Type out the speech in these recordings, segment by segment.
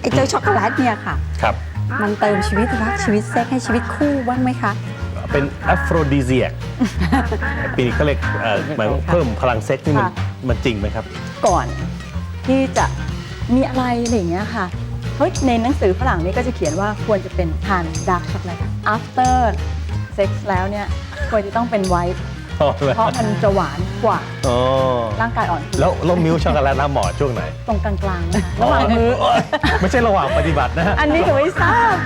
ไอ้เจ้าช็อกโกแลตเนี่ยค่ะ ครับ มันเติมชีวิตรักชีวิตเซ็กให้ชีวิตคู่บ้างไหมคะ เป็น aphrodisiac ปีนี้เขาเรียกเอ่อหมายว่าเพิ่มพลังเซ็กนี่มันค่ะ มันจริงไหมครับ ก่อนที่จะมีอะไรอะไรอย่างเงี้ยค่ะเฮ้ยในหนังสือฝรั่งนี่ก็จะเขียนว่าควรจะเป็นทานดาร์กช็อกโกแลต after sex แล้วเนี่ยควรจะต้องเป็นไวท์ อ๋อเพราะมันจะหวานกว่าอ๋อร่างกายอ่อนเพลียแล้วแล้วมิลค์ช็อกโกแลตน้ำหมอช่วงไหนตรงกลางๆนะคะระหว่างมือไม่ใช่ระหว่างปฏิบัตินะฮะอันนี้ก็ไม่ทราบ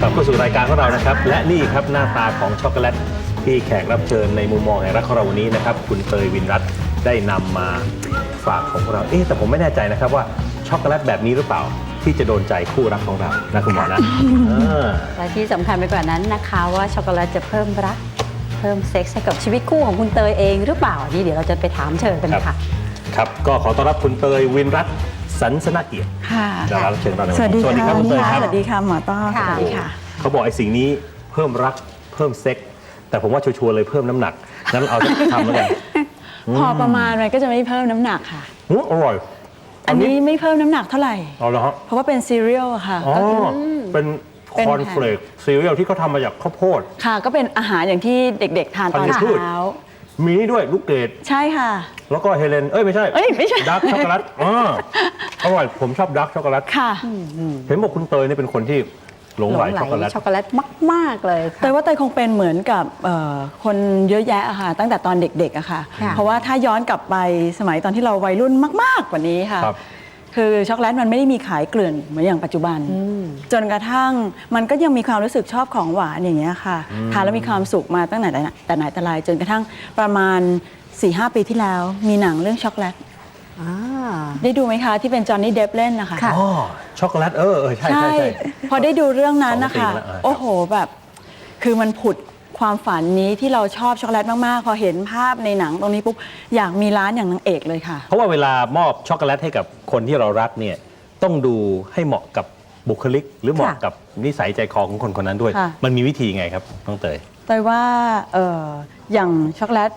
กลับเข้าสู่รายการของเรานะครับ และนี่ครับหน้าตาของช็อกโกแลต ที่แขกรับเชิญในมุมมองแห่งรักของเราวันนี้นะครับ คุณเตยวินรัตน์ได้นำมาฝากของเรา เอ๊ะแต่ผมไม่แน่ใจนะครับว่าช็อกโกแลตแบบนี้หรือเปล่า ที่จะโดนใจคู่รักของเรานะคุณหมอนะเออและที่สำคัญไปกว่านั้นนะคะว่าช็อกโกแลตจะเพิ่มรัก เพิ่มเซ็กซ์ให้กับชีวิตคู่ของคุณเตยเองหรือเปล่านี่เดี๋ยวเราจะไปถามเธอกันครับค่ะ ครับก็ขอต้อนรับคุณเตยวินรัตน์สันสนเกียรติค่ะ ดารารับเชิญของเราในสวัสดีสวัสดีคค่ะรับคุณเตยครับสวัสดีค่ะ หมอต้อค่ะสวัสดีค่ะ เขาบอกไอ้สิ่งนี้เพิ่มรักเพิ่มเซ็กซ์ แต่ผมว่าชัวร์ๆเลยเพิ่มน้ำหนักงั้นเอาจะทำแล้วกัน พอประมาณมันก็จะไม่เพิ่มน้ำหนักค่ะ อื้ออร่อย อันนี้ไม่เพิ่มน้ำหนักเท่าไหร่ เอาละฮะเพราะว่าเป็นซีเรียลอะค่ะอ๋อก็คือ เป็นเป็นคอนเฟลกซีเรียลที่เขาทำมาจากข้าวโพด ค่ะก็เป็นอาหารอย่างที่เด็กๆ ทานตอนธัญพืช เช้า มีนี่ด้วยลูกเกดใช่ค่ะ แล้วก็เฮเลนเอ้ยไม่ใช่เอ้ยไม่ใช่ ดาร์กช็อกโกแลตอ่าอร่อยผมชอบดาร์กช็อกโกแลตค่ะ เห็นบอกคุณเตยนี่เป็นคนที่ หลงหลไหลงไหลช็อกโกแลตช็อกโกแลตมาก ๆ เลยแต่ค่ะว่าเตยคงเป็นเหมือนกับเอ่อคนเยอะแยะอะค่ะ ตั้งแต่ตอนเด็กๆอะค่ะค่ะ เพราะว่าถ้าย้อนกลับไปสมัยตอนที่เราวัยรุ่นมาก ๆ กว่านี้ค่ะครับคือช็อกโกแลตมันไม่ได้มีขายเกลื่อนเหมือนอย่างปัจจุบัน จนกระทั่งมันก็ยังมีความรู้สึกชอบของหวานอย่างเงี้ยค่ะทานแล้วมีความสุขมาตั้งแต่ไหนแต่ไหนแต่ไรจนกระทั่งประมาณ4-5ปีที่แล้ว มีหนังเรื่องช็อกโกแลต อ่า ได้ดูไหมคะที่เป็นจอห์นนี่เดฟเล่นนะคะ ค่ะ อ๋อช็อกโกแลตเออเออใช่ใช่ใช่ พอได้ดูเรื่องนั้นนะสองปีคะมาแล้วอ่าโอ้โหแบบ คือมันผุดความฝันนี้ที่เราชอบช็อกโกแลตมาก ๆ พอเห็นภาพในหนังตรงนี้ปุ๊บ อยากมีร้านอย่างนางเอกเลยค่ะ เพราะว่าเวลามอบช็อกโกแลตให้กับคนที่เรารักเนี่ยต้องดูให้เหมาะกับบุคลิก หรือเหมาะค่ะ กับนิสัยใจคอของคนคนนั้นด้วย ค่ะ มันมีวิธีไงครับน้องเตยแต่ว่าเอออย่างช็อกโกแลต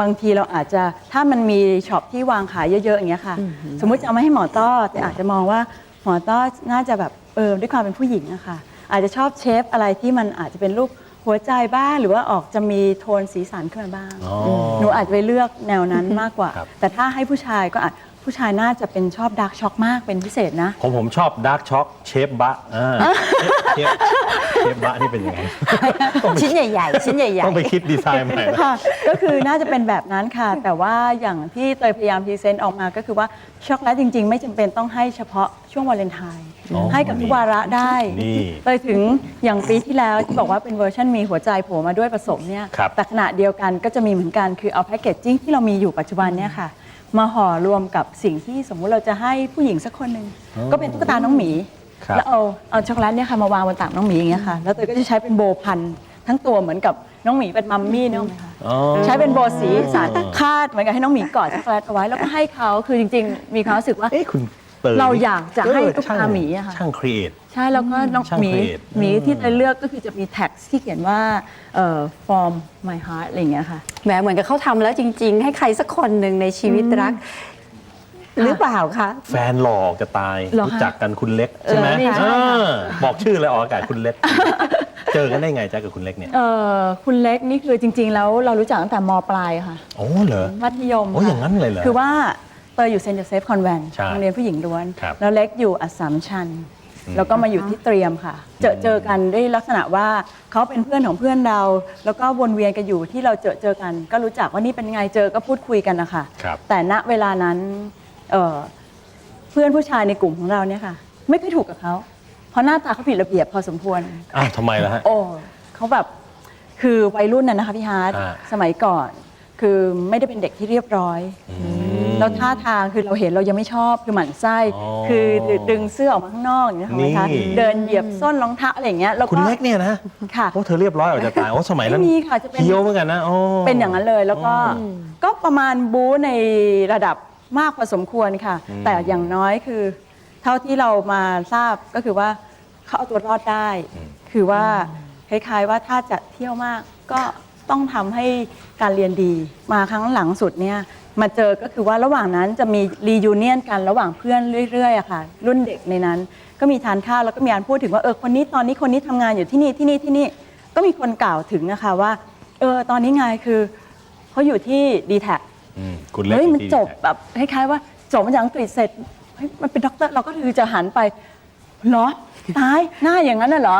บางทีเราอาจจะถ้ามันมีช็อปที่วางขายเยอะๆอย่างเงี้ยค่ะ สมมุติจะเอามาให้หมอต้อแต่อาจจะมองว่าหมอต้อน่าจะแบบเออด้วยความเป็นผู้หญิงอะค่ะอาจจะชอบเชฟอะไรที่มันอาจจะเป็นรูป หัวใจบ้างหรือว่าออกจะมีโทนสีสันขึ้นมาบ้าง อ๋อ หนูอาจจะไปเลือกแนวนั้นมากกว่า ครับ แต่ถ้าให้ผู้ชายก็อาจผู้ชายน่าจะเป็นชอบดาร์กช็อกมากเป็นพิเศษนะของผมชอบดาร์กช็อกเชฟบะอ่าเชฟเชฟบะนี่เป็นยังไง ชิ้นใหญ่ ๆ ชิ้นใหญ่ ต้องไปคิดดีไซน์ใหม่แล้ว ค่ะ ก็คือน่าจะเป็นแบบนั้นค่ะ แต่ว่าอย่างที่เตยพยายามพรีเซนต์ออกมาก็คือว่าช็อกโกแลตจริง ๆ ไม่จำเป็นต้องให้เฉพาะช่วงวาเลนไทน์ อ๋อให้กับทุกวาระได้นี่เตยถึงอย่างปีที่แล้วที่บอกว่าเป็นเวอร์ชันมีหัวใจโผล่มาด้วยผสมเนี่ยครับ แต่ขณะเดียวกันก็จะมีเหมือนกันคือเอาแพคเกจจิ้งที่เรามีอยู่ปัจจุบันเนี่ยค่ะ มาห่อรวมกับสิ่งที่สมมุติเราจะให้ผู้หญิงสักคนหนึ่งก็เป็นตุ๊กตาน้องหมี ครับ แล้วเอาเอาช็อกโกแลตเนี่ยค่ะมาวางบนตักน้องหมีอย่างเงี้ยค่ะแล้วเตยก็จะใช้เป็นโบพันทั้งตัวเหมือนกับน้องหมีเป็นมัมมี่เนี่ยหรอกไหมคะอ๋อ ใช้เป็นโบสีสันคาดเหมือนกับให้น้องหมีกอดช็อกโกแลตเอาไว้แล้วก็ให้เขาคือจริง ๆ มีความรู้สึกว่า เอ๊ะคุณ เตยเราอยากจะให้เออตุ๊กตาช่งหมีอะค่ะช่างครีเอท ใช่แล้วก็น้องช่างหมี create หมีที่เตยเลือกก็คือจะมีแท็กที่เขียนว่าเอ่อ from my heart อะไรอย่างเงี้ยค่ะๆแหมเหมือนกับเขาทำแล้วจริง ๆ ให้ใครสักคนหนึ่งในชีวิตรัก หรือเปล่าคะ แฟนหล่อจะตายเหรอคะรู้จักกันคุณเล็กใช่ไหมเออนี่ใช่ค่ะ อ่าบอกชื่อเลยออกอากาศคุณเล็ก เจอกันได้ไงจ๊ะกับคุณเล็กเนี่ยเอ่อคุณเล็กนี่คือจริง ๆ แล้วเรารู้จักตั้งแต่มปลายค่ะ โอ้เหรอ มัธยมโอ้ค่ะอย่างนั้นเลยเหรอคือว่า เตยอยู่เซนต์โจเซฟคอนแวนต์ใช่โรงเรียนผู้หญิงล้วน ครับแล้วเล็กอยู่อัสสัมชัญแล้วก็มาอยู่ที่เตรียมค่ะ เจอเจอกันด้วยลักษณะว่าเขาเป็นเพื่อนของเพื่อนเรา แล้วก็วนเวียนกันอยู่ที่เราเจอเจอกัน ก็รู้จักว่านี่เป็นไงเจอก็พูดคุยกันนะคะครับ แต่ณเวลานั้นเอ่อเพื่อนผู้ชายในกลุ่มของเราเนี่ยค่ะ ไม่ค่อยถูกกับเขาเพราะหน้าตาเขาผิดระเบียบพอสมควร อ้าวทำไมล่ะฮะ โอ้เขาแบบคือวัยรุ่นน่ะนะคะพี่ฮาร์ดอ่าสมัยก่อน คือไม่ได้เป็นเด็กที่เรียบร้อย แล้วท่าทางคือเราเห็นเรายังไม่ชอบคือหมั่นไส้อ๋อคือดึงเสื้อออกมาข้างนอกอย่างนี้ยค่ะนี่คะเดินเหยียบส้นรองเท้าอะไรอย่างเงี้ยแล้วคุณก็เล็กเนี่ยนะค่ะ โอ้เธอเรียบร้อยออกจะตายโอ้สมัยนั้นไม่มีค่ะจะเป็น เคี้ยวเหมือนกันนะโอ้ เป็นอย่างนั้นเลยแล้วก็ก็ประมาณบู๊ในระดับมากพอสมควรค่ะแต่อย่างน้อยคือ เท่าที่เรามาทราบก็คือว่าเขาเอาตัวรอดได้ คือว่าคล้ายๆว่าถ้าจะเที่ยวมากก็ต้องทำให้การเรียนดีมาครั้งหลังสุดเนี่ย มาเจอก็คือว่าระหว่างนั้นจะมีรียูเนียนกันระหว่างเพื่อนเรื่อยๆอะค่ะ รุ่นเด็กในนั้น ก็มีทานข้าวแล้วก็มีการพูดถึงว่าเออคนนี้ตอนนี้คนนี้ทำงานอยู่ที่นี่ที่นี่ที่นี่ก็มีคนกล่าวถึงนะคะว่าเออตอนนี้ไงคือเขาอยู่ที่ดีแท็อืมคุณเล็กเฮ้ยอยู่มันที่จบแบบคล้ายๆว่าจบมาจากอังกฤษเสร็จเฮ้ยมันเป็นด็อกเตอร์เราก็คือจะหันไปเหรอตายหน้าอย่างนั้นน่ะเหรอ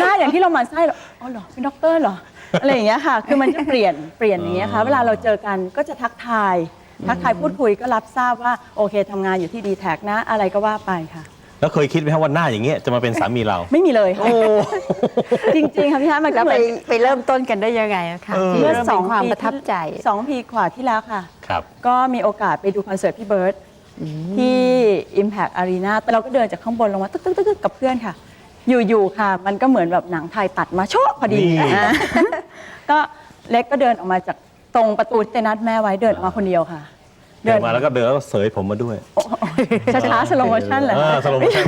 หน้าอย่างที่เราหมันไส้เหรออ๋อเหรอเป็นด็อกเตอร์เหรอ อะไรอย่างเงี้ยค่ะ คือมันจะเปลี่ยนเปลี่ยนอย่างเงี้ยค่ะ เวลาเราเจอกันก็จะทักทาย ทักทายพูดคุยก็รับทราบว่าโอเคทำงานอยู่ที่ดีแท็นะ อะไรก็ว่าไปค่ะ แล้วเคยคิดไหมครับว่าหน้าอย่างเงี้ยจะมาเป็นสามีเรา ไม่มีเลยค่ะจริงๆค่ะพี่ฮะมันก็แล้วเหไปมือนไปเริ่มต้นกันได้ยังไงอะคะเออที่เมื่อเริ่มสเป็องนความปีประทับใจ สองปีกว่าที่แล้วค่ะ ครับ ก็มีโอกาสไปดูคอนเสิร์ตพี่เบิร์ตที่ Impact Arena แต่เราก็เดินจากข้างบนลงมาตึ๊กตึ๊กตึ๊กตึ๊กกับเพื่อนค่ะ อยู่ๆค่ะ มันก็เหมือนแบบหนังไทยตัดมาโชะพอดีนี่ อะ ก็เล็กก็เดินออกมาจากตรงประตูที่เตนัดแม่ไว้เดินออกมาคนเดียวค่ะ เดินมาแล้วก็เดินแล้วก็เสยผมมาด้วยช้าๆสโลโมชั่นเหรอเออ slow motion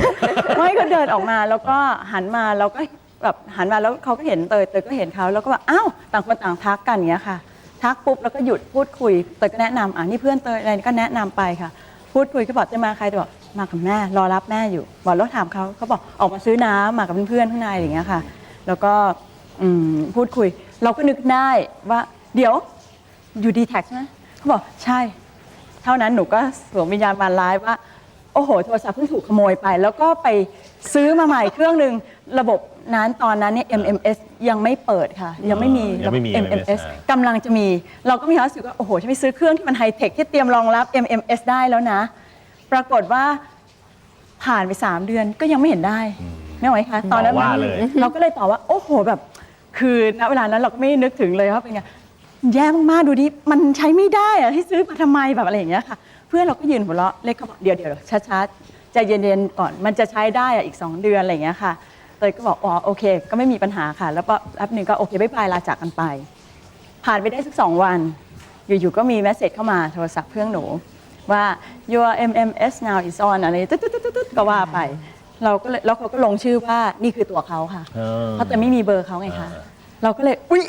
ไม่ก็เดินออกมาแล้วก็หันมาแล้วก็แบบหันมาแล้วเขาก็เห็นเตยเตยก็เห็นเขาแล้วก็ว่าอ้าวต่างคนต่างทักกันอย่างเงี้ยค่ะ ทักปุ๊บแล้วก็หยุดพูดคุยเตยก็แนะนำอ่านี่เพื่อนเตยอะไรก็แนะนำไปค่ะ พูดคุยก็บอกจะมาใครเตยบอกมากับแม่รอรับแม่อยู่บอกแล้วถามเขาเขาบอกออกมาซื้อน้ำมากับเพื่อนๆข้างในอย่างเงี้ยค่ะ แล้วก็ อืมพูดคุย เราก็นึกได้ว่า เดี๋ยวอยู่ดีแท็กใช่ไหมเขาบอกใช่ เท่านั้นหนูก็สวมวิญญาณมารร้ายว่า โอ้โห โทรศัพท์เพิ่งถูกขโมยไป แล้วก็ไปซื้อมาใหม่เครื่องหนึ่งระบบนั้นตอนนั้นเนี่ย MMS ยังไม่เปิดค่ะ ยังไม่มียังไม่มีระบบ MMS อ่ากำลังจะมี เราก็มีความรู้สึกว่าโอ้โหฉันไปซื้อเครื่องที่มันไฮเทคที่เตรียมรองรับ MMS ได้แล้วนะ ปรากฏว่าผ่านไป 3 เดือนก็ยังไม่เห็นได้ไม่ไหวคะตอนนั้นต่อว่ามันเลย เราก็เลยตอบว่า โอ้โหแบบ คือณเวลานั้นเราก็ไม่นึกถึงเลยว่าเป็นไงแย่มากๆดูดิมันใช้ไม่ได้อะให้ซื้อมาทำไมแบบอะไรอย่างเงี้ยค่ะ เพื่อนเราก็ยืนหัวเราะเล็กเขาบอกเดี๋ยวเดี๋ยวช้าๆใจเย็นๆก่อนมันจะใช้ได้อะอีก 2 เดือนอะไรอย่างเงี้ยค่ะเลยก็บอกอ๋อโอเค ก็ไม่มีปัญหาค่ะ แล้วก็แป๊บหนึ่งก็โอเคบ๊ายบายลาจากกันไป ผ่านไปได้สักสองวัน อยู่ๆก็มีแมสเซจเข้ามาโทรศัพท์เครื่องหนูว่า your MMS now is on อะไรตึ๊ดตึ๊ดตึ๊ดตึ๊ดก็ว่าไป เราก็เลยแล้วเขาก็ลงชื่อว่านี่คือตัวเขาค่ะเออเพราะแต่ไม่มีเบอร์เขาไงคะอ่า เราก็เลยอุ๊ย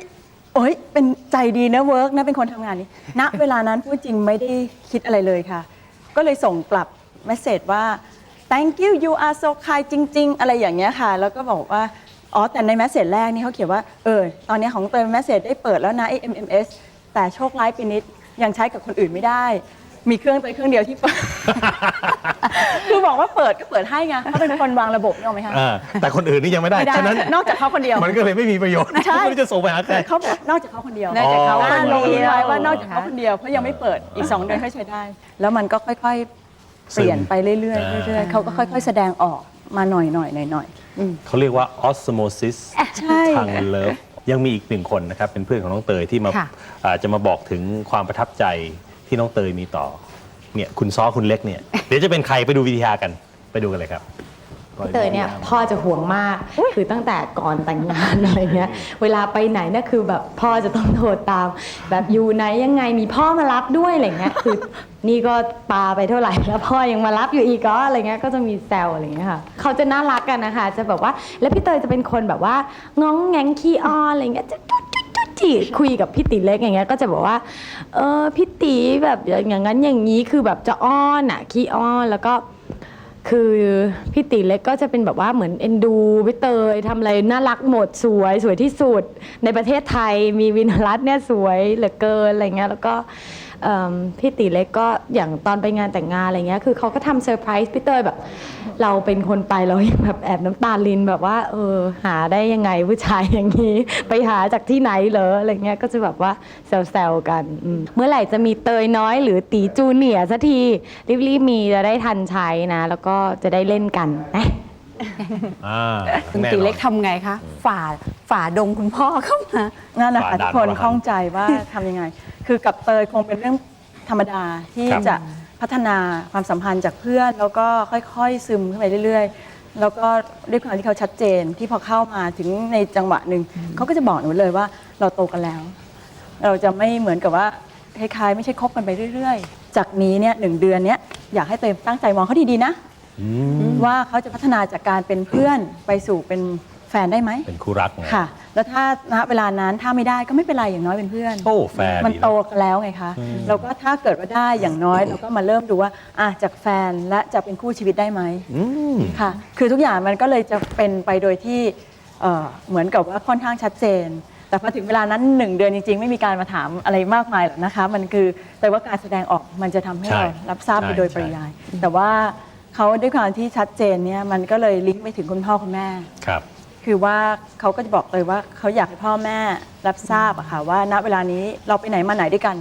โอ้ยเป็นใจดีนะเวิร์กนะเป็นคนทำงานนี้ณ เวลานั้นพูดจริงไม่ได้คิดอะไรเลยค่ะ ก็เลยส่งกลับเมสเซจว่า thank you you are so kind จริง ๆ อะไรอย่างเงี้ยค่ะ แล้วก็บอกว่าอ๋อแต่ในเมสเซจแรกนี่เขาเขียนว่าเออตอนนี้ของเตยเมสเซจได้เปิดแล้วนะไอ้ MMS แต่โชคร้ายไปนิดยังใช้กับคนอื่นไม่ได้ มีเครื่องเตยเครื่องเดียวที่เปิด คือบอกว่าเปิดก็เปิดให้ไงเขาเป็นคนวางระบบนี่หรอกไหมคะ อ่าแต่คนอื่นนี่ยังไม่ได้ไม่ได้ ฉะนั้นนอกจากเขาคนเดียว มันก็เลยไม่มีประโยชน์ใช่ ไม่รู้จะส่งไปหาใคร เขาบอกนอกจากเขาคนเดียว นอกจากเขาอ๋อ คนลงเดีทิ้งยว ไว้ว่านอกจากเขาคนเดียวเพราะยังไม่เปิดอีก 2 เดือนค่อยใช้ได้ แล้วมันก็ค่อยๆ เปลี่ยนไปเรื่อยๆเรื่อยๆเขาก็ค่อย ๆ แสดงออกมาหน่อยๆหน่อยเขาเรียกว่า osmosis ๆใช่ ทางเลิฟยังมีอีกหนึ่งคนนะครับ เป็นเพื่อนของน้องเตยที่มาค่ะ อ่าจะมาบอกถึงความประทับใจ ที่น้องเตยมีต่อเนี่ยคุณซ้อคุณเล็กเนี่ยเดี๋ยวจะเป็นใครไปดูวิทยากันไปดูกันเลยครับพี่เตยเนี่ยพ่อจะห่วงมากคือตั้งแต่ก่อนแต่งงานอะไรเงี้ยเวลาไปไหนเนี่ยคือแบบพ่อจะต้องโทรตาม แบบอยู่ไหนยังไงมีพ่อมารับด้วยอะไรเงี้ยคือนี่ก็ปาไปเท่าไหร่แล้วพ่อยังมารับอยู่อีกก็อะไรเงี้ยก็จะมีแซวอะไรเงี้ยค่ะเขาจะน่ารักกันนะคะ จะแบบว่าแล้วพี่เตยจะเป็นคนแบบว่าง้องแงงขี้อ้อนอะไรเงี้ยจะ จีคุยกับพี่ติเล็กอย่างเงี้ยก็จะบอกว่า เออพี่ติแบบอย่างนั้นอย่างนี้คือแบบจะอ้อนอะขี้อ้อนแล้วก็คือพี่ติเล็กก็จะเป็นแบบว่าเหมือนเอ็นดูพี่เตยทำอะไรน่ารักหมดสวยสวยที่สุด ในประเทศไทยมีวินรัตน์เนี่ยสวยเหลือเกินอะไรเงี้ยแล้วก็ เอิ่มพี่ติเล็กก็อย่างตอนไปงานแต่งงานอะไรเงี้ยคือเขาก็ทำเซอร์ไพรส์พี่เตยแบบ เราเป็นคนไปเรายังแบบแอบน้ำตาลินแบบว่า เออ หาได้ยังไงผู้ชายอย่างนี้ ไปหาจากที่ไหนเหรออะไรเงี้ยก็จะแบบว่าแซวๆกันอืมเมื่อไหร่จะมีเตยน้อยหรือตีจูเนียร์สักทีรีบๆมีจะได้ทันใช้นะ แล้วก็จะได้เล่นกันนะ อ่าคุณแน่นอน ตีเล็กทำไงคะ ฝ่าฝ่าดงคุณพ่อเข้ามา นั่นแหละค่ะฝ่าด่านทุกคนอรหันต์ข้องใจว่าทำยังไง คือกับเตยคงเป็นเรื่องธรรมดาที่ครับจะพัฒนาความสัมพันธ์จากเพื่อน แล้วก็ค่อยๆซึมขึ้นไปเรื่อยๆ แล้วก็ด้วยความที่เขาชัดเจนที่พอเข้ามาถึงในจังหวะหนึ่งเขาก็จะบอกหนูเลยว่าเราโตกันแล้ว เราจะไม่เหมือนกับว่าคล้ายๆไม่ใช่คบกันไปเรื่อยๆ จากนี้เนี่ยหนึ่งเดือนเนี้ยอยากให้เตยตั้งใจมองเขาดีๆนะว่าเขาจะพัฒนาจากการเป็นเพื่อนไปสู่เป็นแฟนได้ไหม เป็นคู่รักไง ค่ะ แล้วถ้าณเวลานั้นถ้าไม่ได้ก็ไม่เป็นไรอย่างน้อยเป็นเพื่อน โอ้แฟร์มันดีนะโตกันแล้วไงคะแล้วก็ถ้าเกิดว่าได้อย่างน้อยเราก็มาเริ่มดูว่าอะจากแฟนและจะเป็นคู่ชีวิตได้ไหมอืมค่ะ คือทุกอย่างมันก็เลยจะเป็นไปโดยที่เอ่อเหมือนกับว่าค่อนข้างชัดเจน แต่พอถึงเวลานั้นหนึ่งเดือนจริง ๆ ไม่มีการมาถามอะไรมากมายหรอกนะคะ มันคือแต่ว่าการแสดงออกมันจะทำให้ใช่เรารับทราบไปโดยใช่ปริยาย แต่ว่าเขาด้วยความที่ชัดเจนเนี่ยมันก็เลยลิงก์ไปถึงคุณพ่อคุณแม่ครับ คือว่าเขาก็จะบอกเลยว่าเขาอยากให้พ่อแม่รับทราบอะค่ะว่าณเวลานี้เราไปไหนมาไหนด้วยกัน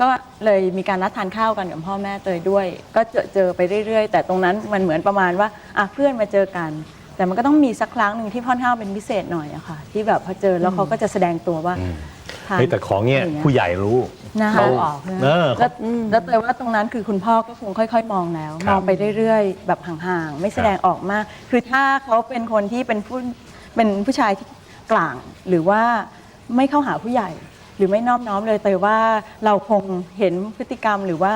ก็เลยมีการนัดทานข้าวกันกับพ่อแม่เตยด้วย ก็เจอเจอไปเรื่อยๆ แต่ตรงนั้นมันเหมือนประมาณว่าอะเพื่อนมาเจอกัน แต่มันก็ต้องมีสักครั้งหนึ่งที่พ่อนข้าเป็นพิเศษหน่อยอะค่ะที่แบบพอเจอแล้วเขาก็จะแสดงตัวว่า อืม เฮ้ยแต่ของเนี้ยะไรางงี้ผู้ใหญ่รู้นะคะเขาออกนะเออแล้วแล้วเตยว่าตรงนั้นคือคุณพ่อก็คงค่อย ๆ มองแล้วครับมองไปเรื่อยๆ แบบห่างๆ ไม่แสดงออกมาก คือถ้าเขาเป็นคนที่เป็นผู้เป็นผู้ชายที่กลางหรือว่าไม่เข้าหาผู้ใหญ่ หรือไม่นอบน้อมเลยเตยว่าเราคงเห็นพฤติกรรมหรือว่า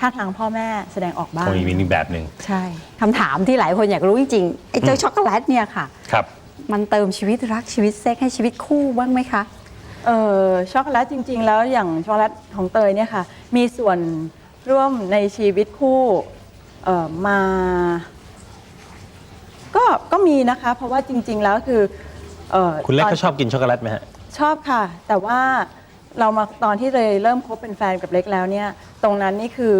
ท่าทางพ่อแม่แสดงออกบ้างคงมีอีกแบบหนึ่งใช่คำถามที่หลายคนอยากรู้จริงๆไอ้เจ้าช็อกโกแลตเนี่ยค่ะครับ มันเติมชีวิตรักชีวิตเซ็กให้ชีวิตคู่บ้างไหมคะ เออช็อกโกแลตจริง ๆ แล้วอย่างช็อกโกแลตของเตยเนี่ยค่ะ มีส่วนร่วมในชีวิตคู่เอ่อมา ก็ก็มีนะคะ เพราะว่าจริง ๆ แล้วคือเอ่อคุณเล็กตอนเขาชอบกินช็อกโกแลตไหมฮะ ชอบค่ะ แต่ว่าเรามาตอนที่เลยเริ่มคบเป็นแฟนกับเล็กแล้วเนี่ย ตรงนั้นนี่คือ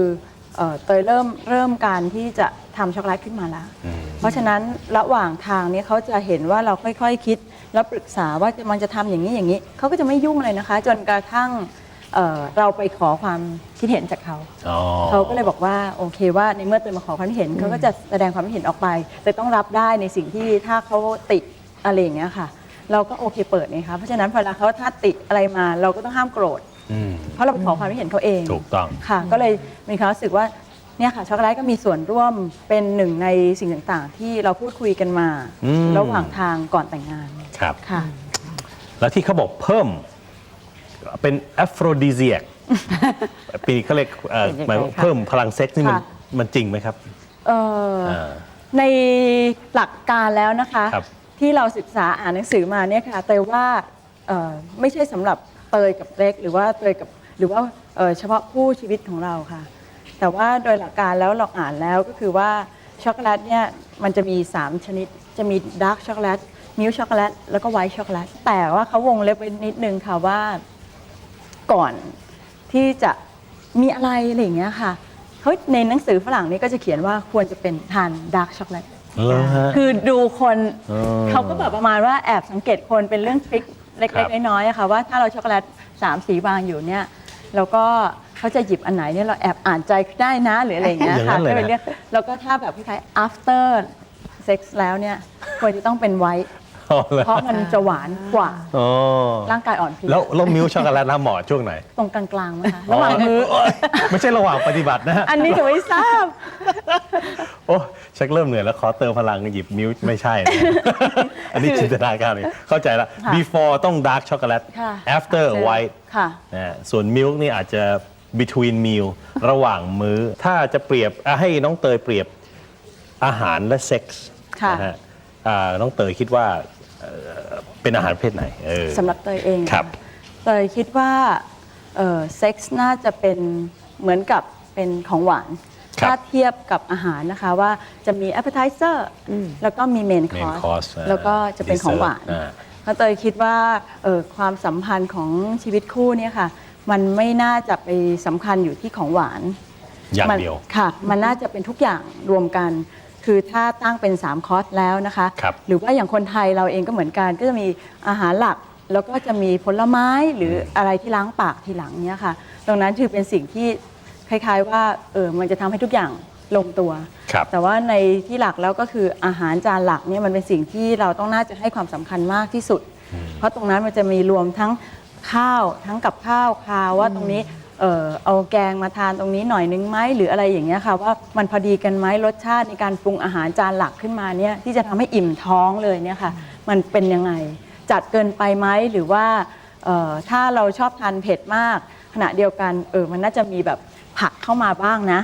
เอ่อเตยเริ่มเริ่มการที่จะทำช็อกโกแลตขึ้นมาแล้ว เพราะฉะนั้นระหว่างทางเนี้เขาจะเห็นว่าเราค่อยๆคิด แล้วปรึกษาว่าจะมันจะทำอย่างนี้อย่างนี้เขาก็จะไม่ยุ่งเลยนะคะ จนกระทั่งเอ่อเราไปขอความคิดเห็นจากเขาอ๋อเขาก็เลยบอกว่าโอเคว่าในเมื่อเตยมาขอความคิดเห็นเขาก็จะแสดงความคิดเห็นออกไป แต่ต้องรับได้ในสิ่งที่ถ้าเขาติอะไรอย่างเงี้ยค่ะ เราก็โอเคเปิดนะคะเพราะฉะนั้นพอเวลาเขาถ้าติอะไรมา เราก็ต้องห้ามโกรธอืมเพราะเราไปขอความคิดเห็นเขาเองถูกต้องค่ะ ก็เลยมีความรู้สึกว่าเนี่ยค่ะช็อกโกแลตก็มีส่วนร่วมเป็นหนึ่งในสิ่งต่างๆ ที่เราพูดคุยกันมาอืมระหว่างทางก่อนแต่งงาน ครับ ค่ะ แล้วที่เขาบอกเพิ่มเป็นแอฟโรดิเซียกปีเขาเรียกเอ่อเป็นยังไงหมายว่าคะเพิ่มพลังเซ็กซ์นี่มันค่ะ มันจริงไหมครับเอ่ออ่า ในหลักการแล้วนะคะ ครับที่เราศึกษาอ่านหนังสือมาเนี่ยค่ะเตยว่าเอ่อไม่ใช่สำหรับเตยกับเล็ก หรือว่าเตยกับหรือว่าเอ่อเฉพาะคู่ชีวิตของเราค่ะ แต่ว่าโดยหลักการแล้วเราอ่านแล้วก็คือว่าช็อกโกแลตเนี่ยมันจะมี 3 ชนิดจะมีดาร์กช็อกโกแลต มิลช็อกโกแลตแล้วก็ไวท์ช็อกโกแลตแต่ว่าเขาวงเล็บไว้นิดนึงค่ะว่าก่อนที่จะมีอะไรอะไรอย่างเงี้ยค่ะเขาในหนังสือฝรั่งนี่ก็จะเขียนว่าควรจะเป็นทานดาร์กช็อกโกแลตเหรอฮะ คือดูคนอ๋อ เขาก็แบบประมาณว่าแอบสังเกตคนเป็นเรื่องทริคเล็ครักบๆน้อยๆอะค่ะว่าถ้าเราช็อกโกแลตสามสีวางอยู่เนี่ยแล้วก็เขาจะหยิบอันไหนเนี่ยเราแอบอ่านใจได้นะหรืออะไรอย่างเงี้ยอย่างนั้ค่ะนเลยนะ ก็เลยเรียกแล้วก็ถ้าแบบคล้ายๆ after sex แล้วเนี่ยควรจะต้องเป็นไวท์อ๋อเหรอเพราะมันจะหวานกว่า อ๋อร่างกายอ่อนเพลียแล้วแล้วมิลค์ช็อกโกแลตน้ำเหมาะช่วงไหนตรงกลางๆไหมคะระหว่างมือไม่ใช่ระหว่างปฏิบัตินะฮะอันนี้จะไม่ทราบ โอ้ชักเริ่มเหนื่อยแล้วขอเติมพลังหยิบมิลค์ไม่ใช่นะ อันนี้จินตนาการเลยเข้าใจแล้วค่ะ before ต้อง dark chocolate ค่ะ after white ค่ะ นะฮะส่วนมิลค์นี่อาจจะ between meal ระหว่างมื้อ ถ้าจะเปรียบอะให้น้องเตยเปรียบ อาหารและเซ็กส์ค่ะนะฮะอ่าน้องเตยคิดว่าเอ่อเป็นอาหารประเพศไหนเออ สำหรับเตยเองครับเตยคิดว่าเซ็กส์น่าจะเป็นเหมือนกับเป็นของหวาน ครับถ้าเทียบกับอาหารนะคะว่าจะมี appetizer แล้วก็มีเมนคอ main ร์ส course อ่าแล้วก็จะเป็นของหวาน dessert อ่าเพราะเตยคิดว่าเอ่อความสัมพันธ์ของชีวิตคู่เนี่ยค่ะ มันไม่น่าจะไปสำคัญอยู่ที่ของหวาน อย่างมันเดียวค่ะ มันน่าจะเป็นทุกอย่างรวมกัน คือถ้าตั้งเป็น 3 คอร์สแล้วนะคะ ครับ หรือว่าอย่างคนไทยเราเองก็เหมือนกัน ก็จะมีอาหารหลัก แล้วก็จะมีผลไม้หรืออะไรที่ล้างปากทีหลังเนี้ยค่ะ ตรงนั้นถือเป็นสิ่งที่คล้ายๆว่าเออมันจะทำให้ทุกอย่างลงตัว ครับ แต่ว่าในที่หลักแล้วก็คืออาหารจานหลักเนี่ยมันเป็นสิ่งที่เราต้องน่าจะให้ความสำคัญมากที่สุด เพราะตรงนั้นมันจะมีรวมทั้งข้าวทั้งกับข้าวคาวว่าตรงนี้ เออเอาแกงมาทานตรงนี้หน่อยนึงไหมหรืออะไรอย่างเงี้ยค่ะว่ามันพอดีกันไหมรสชาติในการปรุงอาหารจานหลักขึ้นมาเนี่ยที่จะทำให้อิ่มท้องเลยเนี่ยค่ะมันเป็นยังไง จัดเกินไปไหมหรือว่าเอ่อถ้าเราชอบทานเผ็ดมาก ขณะเดียวกันเออมันน่าจะมีแบบผักเข้ามาบ้างนะ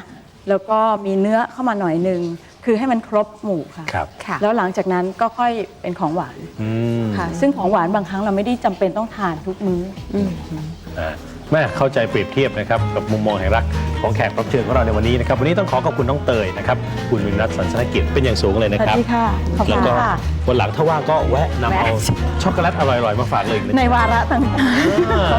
แล้วก็มีเนื้อเข้ามาหน่อยหนึ่งคือให้มันครบหมู่ค่ะ ครับ ค่ะ แล้วหลังจากนั้นก็ค่อยเป็นของหวานอืมค่ะ ซึ่งของหวานบางครั้งเราไม่ได้จำเป็นต้องทานทุกมื้อออ่า แม่เข้าใจเปรียบเทียบนะครับกับมุมมองแห่งรักของแขกรับเชิญของเราในวันนี้นะครับวันนี้ต้องขอขอบคุณน้องเตยนะครับคุณวินรัตน์สันสนกิจเป็นอย่างสูงเลยสนะวัสครับ ดีค่ะ ขอบแล้คุวณก็ค่ะ วันหลังถ้าว่างก็แวะนำเอาแวะ ช็อกโกแลตอร่อยๆมาฝากเลยอีกนะในวาระต่างๆ เออ